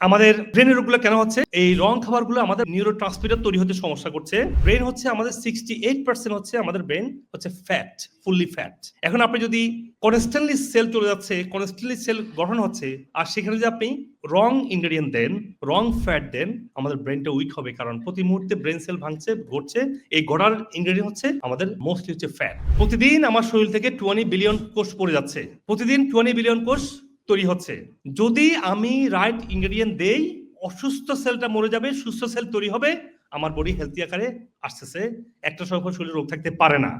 আমাদের ব্রেনের রোগগুলো কেন হচ্ছে? এই রং খাবারগুলো আমাদের নিউরো ট্রান্সমিটার তৈরি হতে সমস্যা করছে। ব্রেন হচ্ছে আমাদের সিক্সটি এইট পার্সেন্ট হচ্ছে আমাদের ব্রেন হচ্ছে ফ্যাট ফুললি ফ্যাট এখন আপনি যদি কনস্ট্যান্টলি সেল চলে যাচ্ছে কনস্ট্যান্টলি সেল গঠন হচ্ছে, আর সেখানে যদি আপনি রং ইনগ্রেডিয়েন্ট দেন রং ফ্যাট দেন, আমাদের ব্রেনটা উইক হবে। কারণ প্রতি মুহূর্তে ব্রেন সেল ভাঙছে ঘটছে এই গড়ার ইনগ্রেডিয়েন্ট হচ্ছে আমাদের মোস্টলি হচ্ছে ফ্যাট প্রতিদিন আমার শরীর থেকে টোয়েন্টি বিলিয়ন কোষ পড়ে যাচ্ছে। প্রতিদিন টোয়েন্টি বিলিয়ন কোষ তৈরি হচ্ছে। যদি আমি রাইট ইনগ্রেডিয়েন্ট দেই, অসুস্থ সেলটা মরে যাবে, সুস্থ সেল তৈরি হবে, আমার বডি হেলদি আকারে আসতেছে। একটা সময় শরীরে রোগ থাকতে পারে না।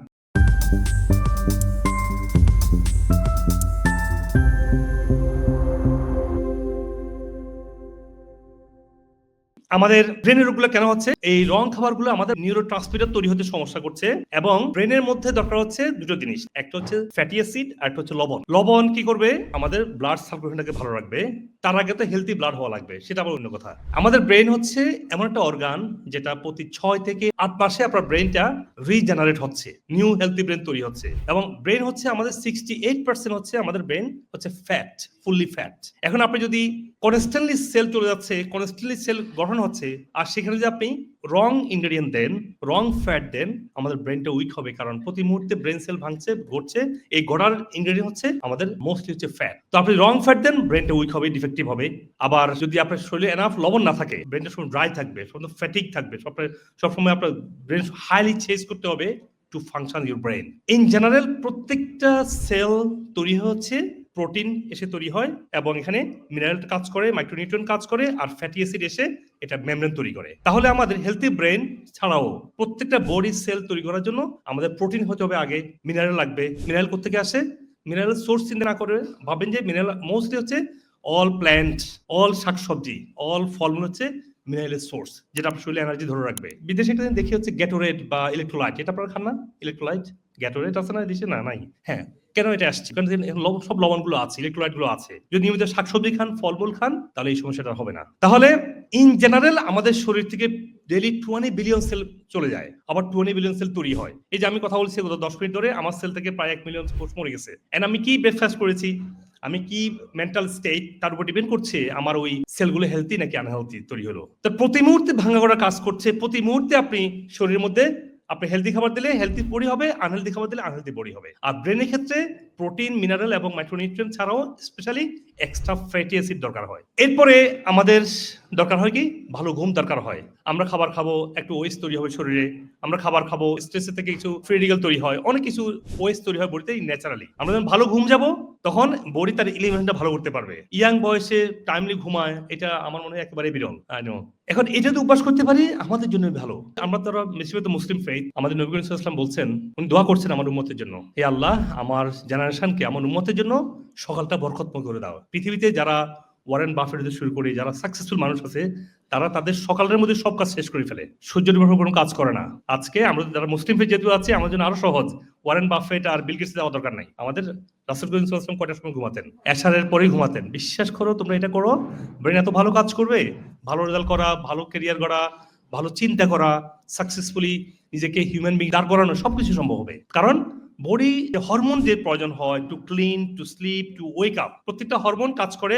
আমাদের ব্রেনের রোগগুলো কেন হচ্ছে? এই রং খাবারগুলো আমাদের নিউরো ট্রান্সমিটার তৈরি হতে সমস্যা করছে এবং ব্রেনের মধ্যে দরকার হচ্ছে দুটো জিনিস। একটা হচ্ছে ফ্যাটি অ্যাসিড আর একটা হচ্ছে লবণ। লবণ কি করবে? আমাদের ব্লাড সার্কুলেশনটাকে ভালো রাখবে। তার আগে তো হেলদি ব্লাড হওয়া লাগবে, সেটা আবার অন্য কথা। আমাদের ব্রেন হচ্ছে এমন একটা অর্গান যেটা প্রতি ছয় থেকে আট মাসে আপনার ব্রেনটা রিজেনারেট হচ্ছে নিউ হেলদি ব্রেন তৈরি হচ্ছে। এবং ব্রেন হচ্ছে আমাদের সিক্সটি এইট পার্সেন্ট হচ্ছে আমাদের ব্রেন হচ্ছে ফ্যাট ফুললি ফ্যাট এখন আপনি যদি কনস্ট্যান্টলি সেল চলে যাচ্ছে কনস্ট্যান্টলি সেল গঠন হচ্ছে, আর সেখানে যদি আপনি রং ইনগ্রেডিয়েন্ট দেন রং ফ্যাট দেন, আমাদের ব্রেনটা উইক হবে, কারণ প্রতি মুহূর্তে ব্রেন সেল ভাঙছে ঘটছে এই গড়ার ইনগ্রেডিয়েন্ট হচ্ছে আমাদের মোস্টলি হচ্ছে ফ্যাট তো আপনি রং ফ্যাট দেন ব্রেনটা উইক হবে ডিফেক্টিভ হবে। আবার যদি আপনার শরীরে এনাফ লবণ না থাকে ব্রেনটা সব ড্রাই থাকবে সব ফ্যাটিক থাকবে সব সবসময় আপনার ব্রেন হাইলি চেঞ্জ করতে হবে to function your brain in general প্রত্যেকটা সেল তৈরি হচ্ছে প্রোটিন এসে তৈরি হয় এবং এখানে মিনারেল কাজ করে মাইক্রোনিউট্রন কাজ করে আর ফ্যাটি অ্যাসিড এসে এটা মেমব্রেন তৈরি করে। তাহলে আমাদের হেলথি ব্রেন ছাড়াও প্রত্যেকটা বডি সেল তৈরি করার জন্য আমাদের প্রোটিন হতে হবে আগে, মিনারেল লাগবে। মিনারেল কোথেকে আসে? মিনারেল সোর্স চিন্তা না করে ভাবেন যে মিনারেল মোস্টলি হচ্ছে অল প্ল্যান্ট, অল শাকসবজি, অল ফলমূল হচ্ছে মিনারেলের সোর্স যেটা আপনার শরীরে এনার্জি ধরে রাখবে। বিদেশে একটা দেখি হচ্ছে গ্যাটোরেট বা ইলেকট্রোলাইট এটা আপনারা খান না? ইলেকট্রোলাইট গ্যাটোরেট আছে না দেশে? না, নাই। হ্যাঁ কেন এটা আসছে? কারণ সব লবণগুলো আছে ইলেকট্রোলাইটগুলো আছে। যদি নিয়মিত শাকসবজি খান, ফলমূল খান, তাহলে এই সমস্যাটা হবে না। তাহলে ইন জেনারেল আমাদের শরীর থেকে ডেলি টোয়েন্টি বিলিয়ন সেল চলে যায়। আবার টোয়েন্টি বিলিয়ন সেল তৈরি হয়। এই যে আমি কথা বলছি, গত দশ মিনিট ধরে আমার সেল থেকে প্রায় এক মিলিয়ন কোষ মরে গেছে। এন্ড আমি কি ব্রেকফাস্ট করেছি? আমি কি মেন্টাল স্টেট তার উপর ডিপেন্ড করছে? আমার ওই সেলগুলো হেলদি নাকি আনহেলদি তৈরি হলো? তো প্রতি মুহূর্তে ভাঙা করা কাজ করছে। প্রতি মুহূর্তে আপনি শরীরের মধ্যে, আপনি হেলদি খাবার দিলে হেলদি বডি হবে আনহেলদি খাবার দিলে আনহেলদি বডি হবে। আর ব্রেনের ক্ষেত্রে প্রোটিন মিনারেল এবং মাইক্রোনিউট্রিয়েন্ট ছাড়াও স্পেশালি এক্সট্রা ফ্যাটি অ্যাসিড দরকার হয়। এরপরে আমাদের দরকার হয় কি? ভালো ঘুম দরকার হয়। আমরা খাবার খাব, একটু ওয়েস্ট তৈরি হবে শরীরে। আমরা খাবার খাব স্ট্রেসের থেকে কিছু ফ্রি তৈরি হয়। অনেক কিছু ওয়েস্ট তৈরি হয় বডিতে ন্যাচারালি আমরা যখন ভালো ঘুম যাব, তখন বডি তার ইলিভেনটা ভালো করতে পারবে। ইয়াং বয়সে টাইমলি ঘুমায়, এটা আমার মনে হয় একেবারে বিরল। এখন এটা যদি অভ্যাস করতে পারি, আমাদের জন্য ভালো। আমরা তো বেশিরভাগ মুসলিম ফেইথ আমাদের নবী ওয়াসাল্লাম বলছেন, উনি দোয়া করছেন আমার উম্মতের জন্য। হে আল্লাহ, আমার জেনারেশনকে আমার উম্মতের জন্য সকালটা বরকতময় করে দাও। পৃথিবীতে যারা ওয়ারেন বাফেট থেকে শুরু করে, যারা সাকসেসফুল মানুষ আছে, তারা তাদের সকালের মধ্যে সব কাজ শেষ করে ফেলে। সূর্য নির্ভর কোনো কাজ করে না। আজকে আমরা যারা মুসলিম ফেইথ যেহেতু আছে, আমাদের জন্য আরও সহজ। ওয়ারেন বাফেট আর বিল গেটস যাওয়া দরকার নাই। আমাদের রাসেল সাল্লাল্লাহু কয়টার সময় ঘুমাতেন? এশারের পরেই ঘুমাতেন। বিশ্বাস করো, তোমরা এটা করো, ব্রেন এত ভালো কাজ করবে, ভালো রেজাল্ট করা, ভালো কেরিয়ার করা ভালো চিন্তা করা সাকসেসফুলি নিজেকে হিউম্যান বিং দাঁড় করানো সবকিছু সম্ভব হবে। কারণ বডি হরমোন যে প্রয়োজন হয় to clean to sleep to wake up প্রত্যেকটা হরমোন কাজ করে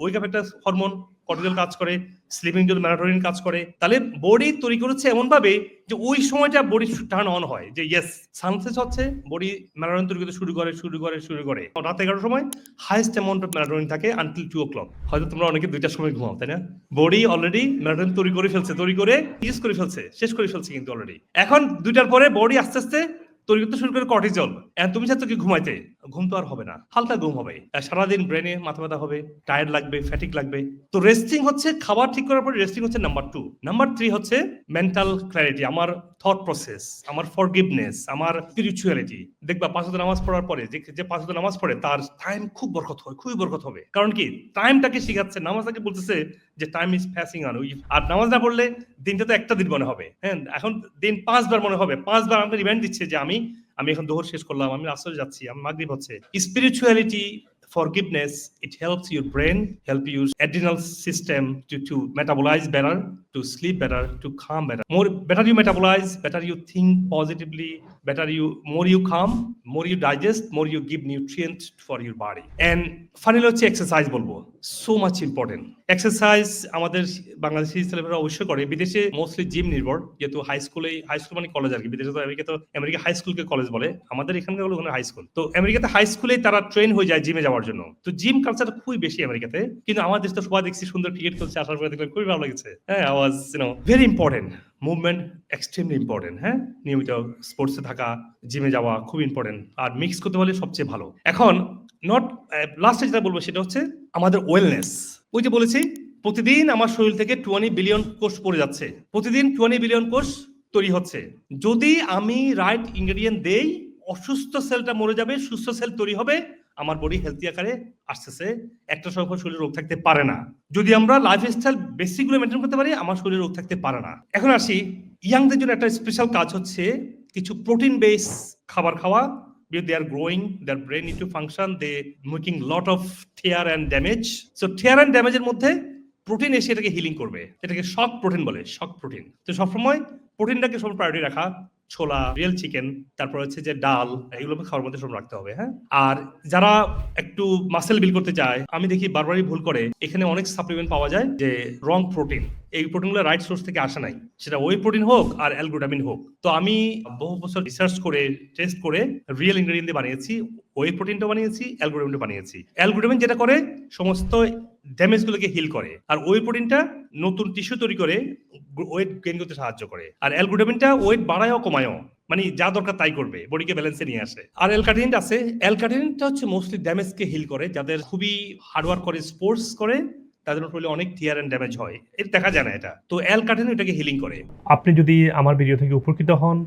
ওয়েক আপ একটা হরমোন কর্টিজল কাজ করে স্লিপিং জন্য ম্যারাটোনিন কাজ করে। তাহলে বডি তৈরি করেছে এমন ভাবে যে ওই সময়টা বডি টার্ন অন হয়, যে ইয়েস সানসেস হচ্ছে, বডি ম্যারাটোনিন তৈরি করতে শুরু করে শুরু করে শুরু করে। রাত এগারোটার সময় হাইস্ট অ্যামাউন্ট অফ ম্যারাটোনিন থাকে আনটিল টু ও ক্লক হয়তো তোমরা অনেকে দুইটার সময় ঘুমাও, তাই না? বডি অলরেডি ম্যারাটোনিন তৈরি করে ফেলছে, তৈরি করে ইউজ করে ফেলছে, শেষ করে ফেলছে কিন্তু অলরেডি এখন দুইটার পরে বডি আস্তে আস্তে তৈরি করতে শুরু করে কর্টিজল তুমি চাচ্ছ কি ঘুমাইতে ঘুম তো আর হবে না, হালকা ঘুম হবে। সারাদিন ব্রেনে মাথা ব্যথা হবে টায়ার্ড লাগবে ফ্যাটিক লাগবে। তো রেস্টিং হচ্ছে খাবার ঠিক করার পরে রেস্টিং হচ্ছে নাম্বার টু নাম্বার থ্রি হচ্ছে মেন্টাল ক্ল্যারিটি আমার থট প্রসেস আমার ফরগিভনেস আমার স্পিরিচুয়ালিটি দেখবা পাঁচ নামাজ পড়ার পরে যে পাঁচ নামাজ পড়ে, তার টাইম খুব বরকত হয়, খুবই বরকত হবে। কারণ কি? টাইমটাকে শিখাচ্ছে নামাজটাকে বলতেছে যে টাইম ইজ প্যাসিং অন আর নামাজ না পড়লে দিনটা তো একটা দিন মনে হবে। হ্যাঁ এখন দিন পাঁচবার মনে হবে। পাঁচবার আমাকে রিমাইন্ড দিচ্ছে যে, আমি আমি এখন দোহর শেষ করলাম, আমি আসলে যাচ্ছি, আমি মাগরিব হচ্ছে। Spirituality forgiveness it helps your brain help your adrenal system to to metabolize better to sleep better, to calm better. More better you metabolize, better you think positively, better you more you calm, more you digest, more you give nutrient for your body. And finally হচ্ছে exercise বলব so much important exercise আমাদের বাংলাদেশি ছেলেমেয়েরা অবশ্যই করে। বিদেশে mostly gym নির্ভর যেহেতু high স্কুলে হাই স্কুল মানে কলেজ আর কি। বিদেশে তো আমেরিকা তো আমেরিকা হাই স্কুলকে কলেজ বলে। আমাদের এখানকার হলো ওখানে হাই স্কুল তো আমেরিকাতে হাই স্কুলে তারা ট্রেন হয়ে যায় জিমে যাওয়ার জন্য। তো জিম কালচার খুবই বেশি আমেরিকাতে। কিন্তু আমার দেশ তো সবাই দেখছি সুন্দর ক্রিকেট খেলছে আসার পরে দেখলাম খুবই ভালো লাগছে। হ্যাঁ আওয়াজ you know very important movement extremely important হ্যাঁ? নিয়মিত স্পোর্টসে থাকা জিমে যাওয়া খুব ইম্পর্টেন্ট আর মিক্স করতে পারলে সবচেয়ে ভালো। এখন নট লাস্টে যেটা বলব সেটা হচ্ছে আমাদের ওয়েলনেস ওই যে বলেছি, প্রতিদিন আমার শরীর থেকে টোয়েন্টি বিলিয়ন কোষ পড়ে যাচ্ছে। প্রতিদিন টোয়েন্টি বিলিয়ন কোষ তৈরি হচ্ছে। যদি আমি রাইট ইনগ্রেডিয়েন্ট দেই, অসুস্থ সেলটা মরে যাবে, সুস্থ সেল তৈরি হবে আমার বডি হেলথি আকারে আসতেছে, একটা সময় পর শরীরে রোগ থাকতে পারে না। যদি আমরা লাইফ স্টাইল বেসিকগুলো মেনটেন করতে পারি, আমার শরীরে রোগ থাকতে পারে না। এখন আসি ইয়াংদের জন্য একটা স্পেশাল কাজ হচ্ছে কিছু প্রোটিন বেস খাবার খাওয়া। They are growing, their brain need to function, they making lot of tear and damage so, tear and damage এর মধ্যে প্রোটিন এসে এটাকে হিলিং করবে। এটাকে শক প্রোটিন বলে শক প্রোটিন তো সবসময় প্রোটিনটাকে সব প্রায়োরিটি রাখা। ছোলা রিয়েল চিকেন তারপর হচ্ছে যে ডাল, এগুলো খাওয়ার মধ্যে সব রাখতে হবে হ্যাঁ? আর যারা একটু মাসেল বিল করতে চায়, আমি দেখি বারবারই ভুল করে, এখানে অনেক সাপ্লিমেন্ট পাওয়া যায় যে রং প্রোটিন এই প্রোটিনগুলো রাইট সোর্স থেকে আসে নাই। সেটা ওই প্রোটিন হোক আর অ্যালগ্লুটামিন হোক। তো আমি বহু বছর রিসার্চ করে টেস্ট করে রিয়েল ইনগ্রেডিয়েন্ট দিয়ে বানিয়েছি ওই প্রোটিনটা বানিয়েছি অ্যালগ্লুটামিনটা বানিয়েছি। অ্যালগ্লুটামিন যেটা করে, সমস্ত ড্যামেজগুলোকে হিল করে। আর ওই প্রোটিনটা নতুন টিস্যু তৈরি করে ওয়েট গেইন করতে সাহায্য করে। আর অ্যালগ্লুটামিনটা ওয়েট বাড়ায়ও, কমায়ও। মানে যা দরকার তাই করবে বডিকে ব্যালেন্সে নিয়ে আসে। আর অ্যালকাটিনটা আছে অ্যালকাটিনটা হচ্ছে মোস্টলি ড্যামেজকে হিল করে, যাদের খুবই হার্ডওয়ার্ক করে স্পোর্টস করে, তাদের শরীরে অনেক টিয়ার অ্যান্ড ড্যামেজ হয়। এটা দেখা যায় না এটা। তো অ্যালকাটিন এটাকে হিলিং করে। আপনি যদি আমার ভিডিও থেকে উপকৃত হন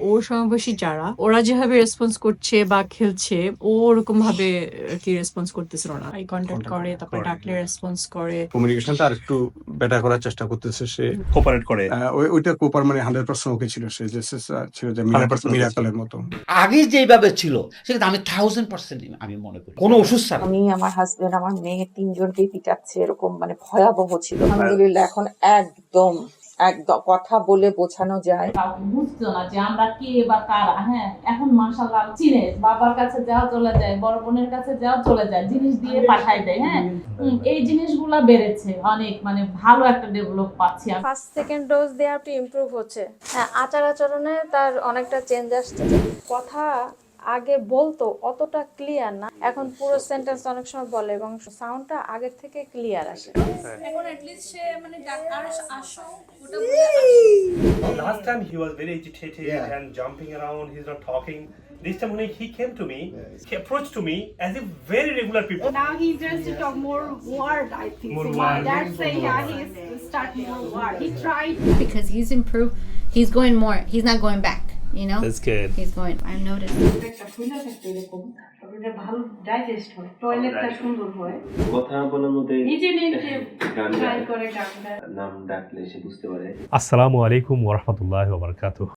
ওর সমবয়সী যারা ওরা যেভাবে রেসপন্স করছে বা খেলছে ও ওরকম ভাবে কি রেসপন্স করতেছিল না আই কন্ট্যাক্ট করে তারপর ডাকলে রেসপন্স করে। কমিউনিকেশনটা আর একটু বেটার করার চেষ্টা করতেছে সে। কোপারেট করে। ওই- ওইটা কোপার মানে হান্ড্রেড পার্সেন্ট ওকে ছিল সে যে ছিল যে 100% মিরাকলের মতো। আগে যেভাবে ছিল সেটা আমি থাউজেন্ড পার্সেন্ট আমি মনে করি। কোনো ওষুধ ছাড়া। আমি আমার হাজবেন্ড আমার মেয়ে তিনজনকেই পিটাচ্ছে এরকম মানে ভয়াবহ ছিল। আলহামদুলিল্লাহ এখন একদম একদম কথা বলে বোঝানো যায়। বুঝতো না যে আমরা কে বা কারা হ্যাঁ এখন মাশাল্লাহ চিনে বাবার কাছে যাও চলে যায় বড় বোনের কাছে যাও চলে যায় জিনিস দিয়ে পাঠাই দেয় হ্যাঁ। হুম, এই জিনিসগুলা বেড়েছে অনেক মানে ভালো একটা ডেভেলপ পাচ্ছি ফার্স্ট সেকেন্ড ডোজ দেওয়া একটু ইমপ্রুভ হচ্ছে। হ্যাঁ আচার আচরণে তার অনেকটা চেঞ্জ আসছে। কথা আগে বলতো অতটা ক্লিয়ার না এখন পুরো সেন্টেন্স অনেক সময় বলে এবং সাউন্ডটা আগের থেকে ক্লিয়ার আসে এখন অ্যাটলিস্ট সে মানে আসো ওটা Last time he was very agitated and jumping around, he's not talking. This time when he came to me, he approached to me as if very regular people. Now he just to talk more word, I think. More so word. That's say yeah, he's start more word. He tried. because he's improved. He's going more. He's not going back. You know. That's good. He's going. I've noticed. ভালো digest হয় টয়লেটটা সুন্দর হয় কথা বলার মধ্যে নিজে নিজে ট্রাই করে গানটা নাম ডাকলে সে বুঝতে পারে আসসালামু আলাইকুম ওরহামতুল্লাহ ওবরকাতুহ